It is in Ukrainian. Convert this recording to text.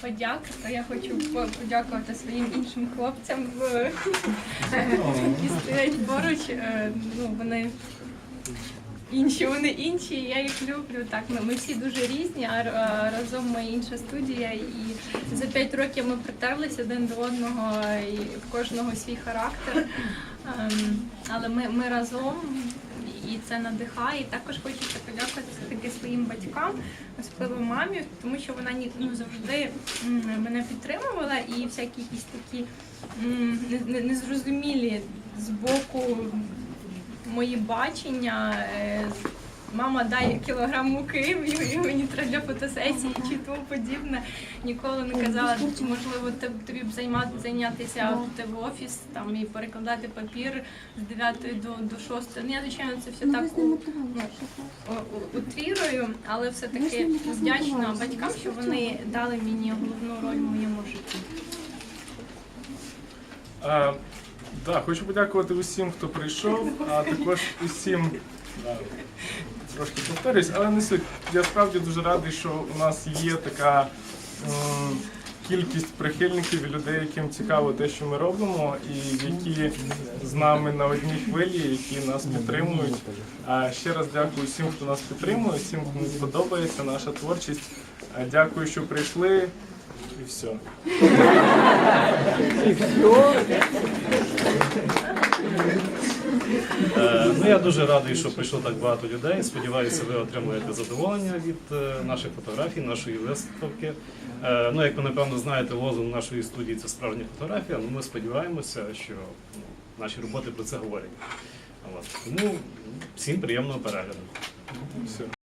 подяк, то я хочу подякувати своїм іншим хлопцям, які стоять поруч. Е, Ну, вони інші, вони інші, я їх люблю. Так, ми, ми всі дуже різні, а разом ми інша студія. І за п'ять років ми притерлися один до одного, і в кожного свій характер. Ем, Але ми, ми разом. І це надихає. І також хочеться своїм батькам, особливо мамі, тому що вона ну, завжди мене підтримувала і всякі якісь такі не- не- незрозумілі з боку мої бачення. Мама дай кілограм муки, і- мені треба для фотосесії чи тому подібне. Ніколи не казала, чи можливо тобі б займати зайнятися в офіс там і перекладати папір з 9 до, до 6. Ну я звичайно це все так у- ну, у- у- утрірую, але все таки вдячна батькам, що вони дали мені головну роль в моєму житті. Да, хочу подякувати усім, хто прийшов, а також усім. Трошки повторюсь, але не суть. Я справді дуже радий, що у нас є така кількість прихильників і людей, яким цікаво те, що ми робимо, і які з нами на одній хвилі, які нас підтримують. А ще раз дякую всім, хто нас підтримує, всім, кому подобається наша творчість. Дякую, що прийшли. І все. Е, Ну, я дуже радий, що прийшло так багато людей. Сподіваюся, ви отримуєте задоволення від е, наших фотографій, нашої виставки. Е, Ну, як ви напевно знаєте, лозунг нашої студії це справжня фотографія. Ну, ми сподіваємося, що ну, наші роботи про це говорять. Тому всім приємного перегляду. Все.